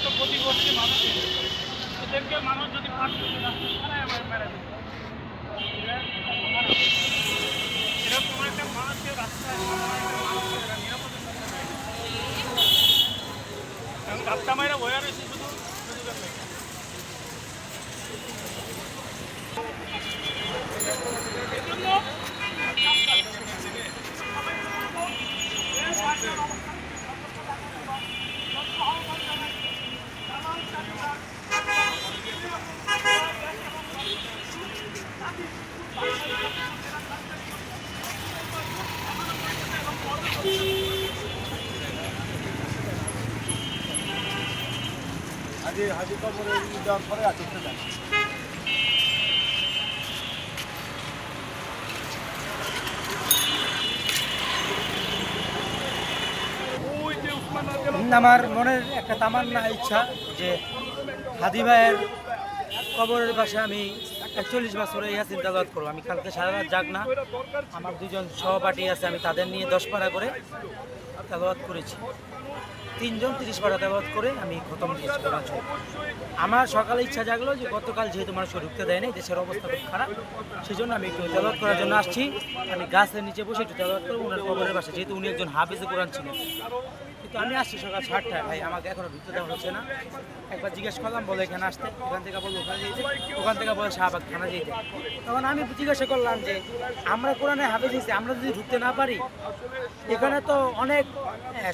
এরা ক্ষতি প্রতিবর্তী মানুষের এদেরকে মানুষ যদি পাঠ করতে এরকম একটা মানুষকে রাস্তায় রাস্তা মাইরা বয়ে রয়েছে হাজি হাজি কবরে যাওয়ার পরে আটকতে ওই যে উসমান রাদিয়াল্লাহু আমার মনের একটা তামান্না ইচ্ছা যে হাদি ভাইয়ের কবরের পাশে আমি একচল্লিশ বছরে ইয়াসিন তালাত করব। আমি কালকে সারা রাত জাগ না। আমার দুজন সহপাঠী আছে, আমি তাদের নিয়ে দশ পাড়া করে তালাবাত করেছি। তিনজন তিরিশ পাড়া তালাবাত করে আমি খতম দিয়েছি কোরআন। আমার সকালে ইচ্ছা জাগলো যে গতকাল যেহেতু মানুষ ঢুকতে দেয়নি দেশের অবস্থা খুব খারাপ সেই জন্য আমি একটু তেলাওয়াত করার জন্য আসছি। আমি গাছের নিচে বসে একটু তেলাওয়াত করব, ওনার কবরের পাশে। যেহেতু উনি একজন হাফিজে কোরআন ছিলেন। আমি আসছি সকাল সাতটায়। ভাই, আমাকে এখনও ঢুকতে দেওয়া হচ্ছে না। একবার জিজ্ঞেস করলাম, বলে এখানে আসতে। ওখান থেকে বলব, ওখানে যেতে। ওখান থেকে বলে শাহবাগ থানা যেতে। তখন আমি জিজ্ঞাসা করলাম যে, আমরা কোরআনে হাফেজ হয়েছি আমরা যদি ঢুকতে না পারি, এখানে তো অনেক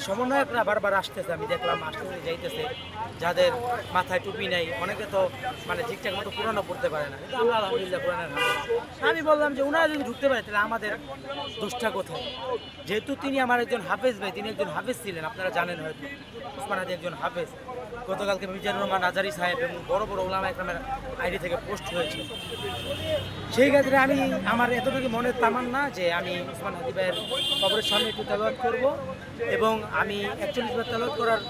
সমন্বয়করা বারবার আসতেছে। আমি দেখলাম, আসতেছে, যাইতেছে। যাদের মাথায় টুপি নেই, অনেকে তো মানে ঠিকঠাক মতো কোরআনও পড়তে পারে না। কিন্তু আমরা আলহামদুলিল্লাহ কোরআনের হাফেজ আমি বললাম যে ওনারা যদি ঢুকতে পারে, তাহলে আমাদের দোষটা কোথায়? যেহেতু তিনি আমার একজন হাফেজ ভাই, তিনি একজন হাফেজ ছিলেন, আপনারা জানেন হয়তো, উসমান হাদি একজন হাফেজ। গতকালকে মিজানুর রহমান আজারি সাহেব এবং বড় বড় ওলামা একরামের আইডি থেকে পোস্ট হয়েছে। সেই ক্ষেত্রে আমি, আমার এতটুকু মনের তামান্না যে আমি উসমান হাদি ভাইয়ের কবরের সামনে একটু তেলোয়াত করব এবং আমি একচল্লিশ বার তেলাওয়াত করার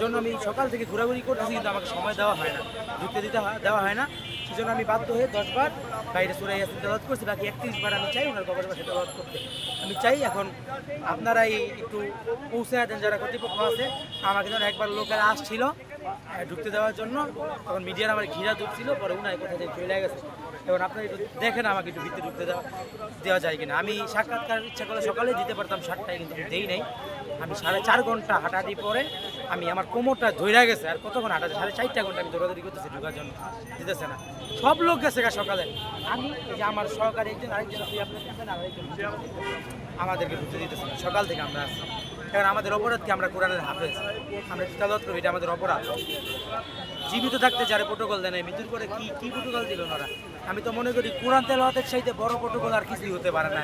জন্য আমি সকাল থেকে ঘোরাঘুরি করতেছি, কিন্তু আমাকে সময় দেওয়া হয় না। ঢুকতে দিতে হয়- দেওয়া হয় না। সেজন্য আমি বাধ্য হয়ে দশবার বাইরে সুরাই ইয়াসিন তেলাওয়াত করছি, বাকি একত্রিশ বার আমি চাই ওনার কবরের পাশে তেলাওয়াত করতে। আমি চাই এখন আপনারাই একটু পৌঁছে দেন, যারা কর্তৃপক্ষ আছে। আমাকে যেন একবার লোকেরা আসছিল ঢুকতে দেওয়ার জন্য। তখন মিডিয়ার আমার ঘিরা ঢুকছিল পরে উনায় কোথা থেকে চলে গেছে। এখন আপনারা একটু দেখেন, আমাকে একটু ভিতরে ঢুকতে দেওয়া দেওয়া যায় কিনা। আমি সাক্ষাৎকার ইচ্ছা করলে সকালে দিতে পারতাম, সাতটায় কিন্তু দেই নাই। আমি সাড়ে চার ঘণ্টা হাঁটাহাঁটি পরে আমি আমার কোমরটা ধইরা গেছে, আর কতক্ষণ হাঁটা সাড়ে চারটা ঘণ্টা আমি দৌড়াদৌড়ি করতেছি, ঢোকার জন্য দিতেছে না। সব লোক গেছে গা সকালে। আমি যে আমার সহকারী একজন, আরেকজন আপনি আমাদেরকে ঢুকতে দিতেছে সকাল থেকে আমরা আসছি এখন আমাদের অপরাধ কি আমরা কোরআনের হাফেজ। আমরা করি এটা আমাদের অপরাধ। জীবিত থাকতে যারা প্রোটোকল দেয় মৃত্যুর পরে কি কি প্রোটোকল দিল ওনারা? আমি তো মনে করি কোরআন তেলাওয়াতের চাইতে বড় প্রোটোকল আর কিছুই হতে পারে না।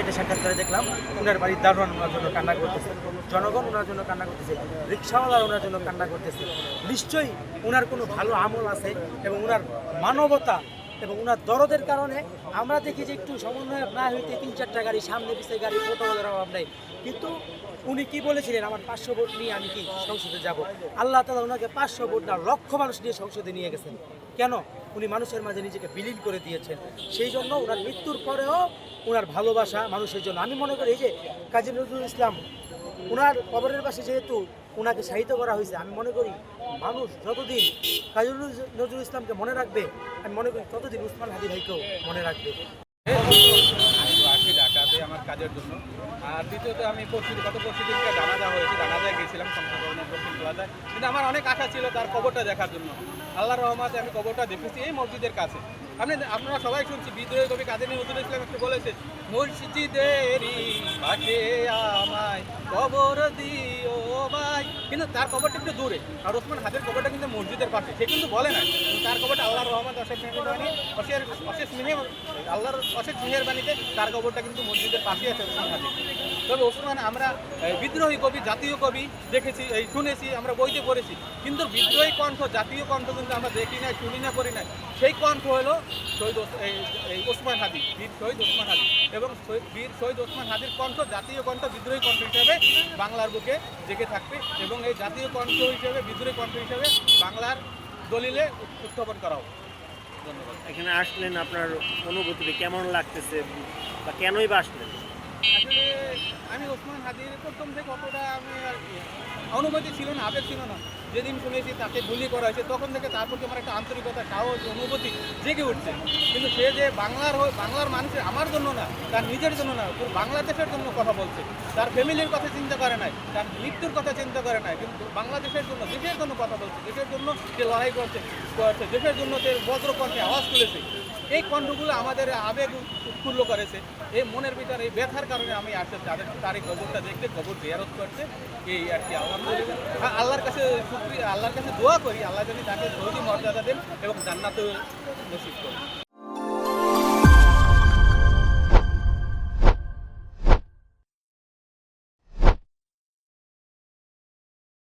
এটা সাক্ষাৎকারে দেখলাম, ওনার বাড়ির দারোয়ান ওনার জন্য কান্না করতেছে। জনগণ ওনার জন্য কান্না করতেছে রিক্সাওয়ালা ওনার জন্য কান্না করতেছে। নিশ্চয়ই ওনার কোনো ভালো আমল আছে এবং ওনার মানবতা এবং ওনার দরদের কারণে আমরা দেখি যে একটু সমন্বয় না হইতে তিন চারটা গাড়ি, সামনে পিছিয়ে গাড়ি প্রোটোকলের অভাব নেই। কিন্তু উনি কি বলেছিলেন, আমার পাঁচশো ভোট নিয়ে আমি কি সংসদে যাব? আল্লাহ তালা ওনাকে পাঁচশো ভোট না, লক্ষ মানুষ নিয়ে সংসদে নিয়ে গেছেন। কেন? উনি মানুষের মাঝে নিজেকে বিলীন করে দিয়েছেন। সেই জন্য ওনার মৃত্যুর পরেও ওনার ভালোবাসা মানুষের জন্য। আমি মনে করি এই যে কাজী নজরুল ইসলাম ওনার কবরের পাশে যেহেতু ওনাকে সাহিত্য করা হয়েছে। আমি মনে করি মানুষ যতদিন কাজী নজরুল- ইসলামকে মনে রাখবে, আমি মনে করি ততদিন উসমান হাদি ভাইকেও মনে রাখবে। আমার কাজের জন্য। আর দ্বিতীয়ত আমি পরশু গত পরশু দিনকে জানাজা হয়েছে জানাজায় গেছিলাম সংসদ ভবনের দক্ষিণ প্লাজায় কিন্তু আমার অনেক আশা ছিল তার কবরটা দেখার জন্য। আল্লাহ রহমাতে আমি কবরটা দেখেছি এই মসজিদের কাছে। আপনি আপনারা সবাই শুনছি, বিদ্রোহী কবি কাজী নজরুল ইসলাম একটু বলেছে মসজিদেরই আমায় কবর ভাই কিন্তু তার কবরটা একটু দূরে। আর ওসমান হাতের কবরটা কিন্তু মসজিদের পাশে। সে কিন্তু বলে না। তার কবরটা আল্লাহর রহমত, অশেষ মেহরবানি অশেষ অশেষ মেহের, আল্লাহর অশেষ মেহেরবানিতে তার কবরটা কিন্তু মসজিদের পাশে আছে ওসমান হাতে তবে ওসমান, আমরা বিদ্রোহী কবি, জাতীয় কবি দেখেছি, এই শুনেছি, আমরা বইতে পড়েছি। কিন্তু বিদ্রোহী কণ্ঠ, জাতীয় কণ্ঠ কিন্তু আমরা দেখি না শুনি না, করি না সেই কণ্ঠ হলো শহীদ এই ওসমান হাদি বীর শহীদ ওসমান হাদি এবং বীর শহীদ ওসমান হাদির কণ্ঠ, জাতীয় কণ্ঠ, বিদ্রোহী কণ্ঠ হিসেবে বাংলার বুকে জেগে থাকবে এবং এই জাতীয় কণ্ঠ হিসেবে বিদ্রোহী কণ্ঠ হিসেবে বাংলার দলিলে উত্থাপন করা হোক। ধন্যবাদ। এখানে আসলেন আপনার অনুভূতি কেমন লাগতেছে বা কেনই বা আসলেন? আসলে আমি ওসমান হাদির প্রথম থেকে অতটা আমি আর অনুভূতি ছিল না আবেগ ছিল না। যেদিন শুনেছি তাকে গুলি করা হয়েছে, তখন থেকে তার প্রতি আমার একটা আন্তরিকতা, সাহস, অনুভূতি জেগে উঠছে। কিন্তু সে যে বাংলার বাংলার মানুষের আমার জন্য না, তার নিজের জন্য না, পুরো বাংলাদেশের জন্য কথা বলছে। তার ফ্যামিলির কথা চিন্তা করে নাই, তার মৃত্যুর কথা চিন্তা করে নাই, কিন্তু বাংলাদেশের জন্য, দেশের জন্য কথা বলছে, দেশের জন্য সে লড়াই করছে করছে, দেশের জন্য সে বজ্রকণ্ঠে আওয়াজ তুলেছে। এই কণ্ঠগুলো আমাদের আবেগ উৎফুল্ল করেছে। এই মনের ভিতরে এই ব্যথার কারণে আমি আসলে তাদের তার এই খবরটা দেখতে, খবর জিয়ারত করছে এই আর কি আর আল্লাহর কাছে শুক্রিয়া, আল্লাহর কাছে দোয়া করি, আল্লাহ যদি তাকে সৌদি মর্যাদা দেন এবং জান্নাত নসিব করেন।